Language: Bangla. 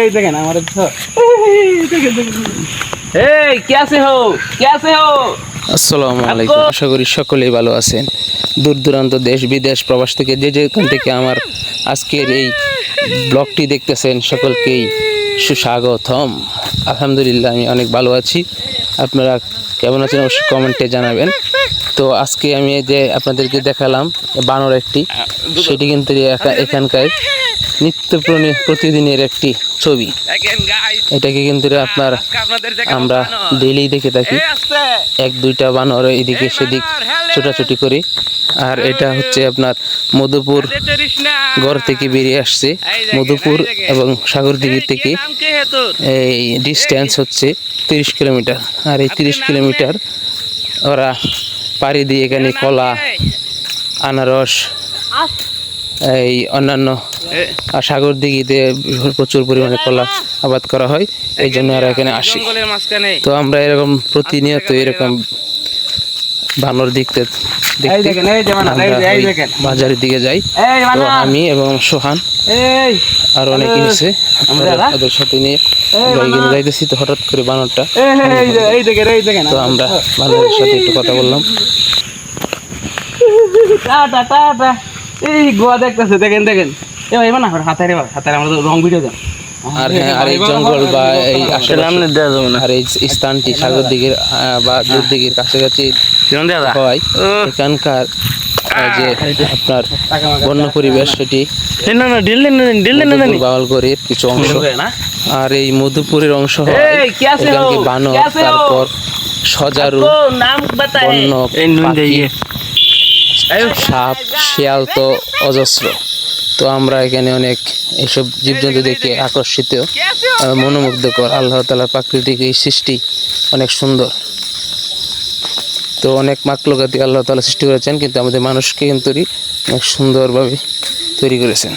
এই দেখেন আমার এই কেসে হো? কেসে হো? আসসালামু আলাইকুম আশা করি সকলেই ভালো আছেন। দূর দূরান্ত দেশ বিদেশ প্রবাস থেকে যে যেখান থেকে আমার আজকের এই ব্লগটি দেখতেছেন সকলকেই সুস্বাগতম। আলহামদুলিল্লাহ আমি অনেক ভালো আছি। আপনারা কেমন আছেন অবশ্যই কমেন্টে জানাবেন। তো আজকে আমি যে আপনাদেরকে দেখালাম বানর একটি। সেটি কিন্তু এখানকার নিত্য প্রতিদিনের একটি ছবি। এটাকে কিন্তু আপনার আমরা ডেলি দেখে থাকি। এক দুইটা বানর এদিকে সেদিক ছোটাছুটি করি। আর এটা হচ্ছে আপনার মধুপুর। ঘর থেকে বেরিয়ে আসছে। মধুপুর এবং সাগরদিঘি থেকে? এই ডিস্টেন্স হচ্ছে তিরিশ কিলোমিটার। আর এই তিরিশ কিলোমিটার ওরা পাড়ি দিয়ে এখানে কলা আনারস এই অন্যান্য আর সাগর দিঘিতে প্রচুর পরিমাণে কলা আবাদ করা হয় এই জন্য আর এখানে আসি। তো আমরা এরকম প্রতিনিয়ত এরকম বানর দেখতে দেখেন বাজারের দিকে যাই। তো আমি এবং সোহান আর অনেকে আমরা ওদের সাথে নিয়ে যাইতেছি তো হঠাৎ করে বানরটা তো আমরা বানরের সাথে একটু কথা বললাম। এই গোয়া দেখতেছে দেখেন দেখেন। এ না হাতারে হাতারে আমরা রং ভিডিও দেন আর হ্যাঁ আর এই জঙ্গল বা এই আশেপাশে দেওয়া যাবে না। আর এই স্থানটি সাগর দিঘির বা দূর দিঘির কাছাকাছি? হয় এখানকার আহ, যে। আপনার বন্য পরিবেশ সেটি বাওয়ালগড়ের কিছু অংশ। আর এই মধুপুরের অংশ হয়? বানর তারপর সজারু বন্য সাপ শিয়াল তো অজস্র। তো আমরা এখানে অনেক এইসব জীবজন্তু দেখে আকর্ষিত মনোমুগ্ধকর। আল্লাহ তালা প্রাকৃতিক এই সৃষ্টি অনেক সুন্দর। তো অনেক মাকলকাতি আল্লাহ তালা সৃষ্টি করেছেন, কিন্তু আমাদের মানুষকে কিন্তু অনেক সুন্দরভাবে তৈরি করেছেন।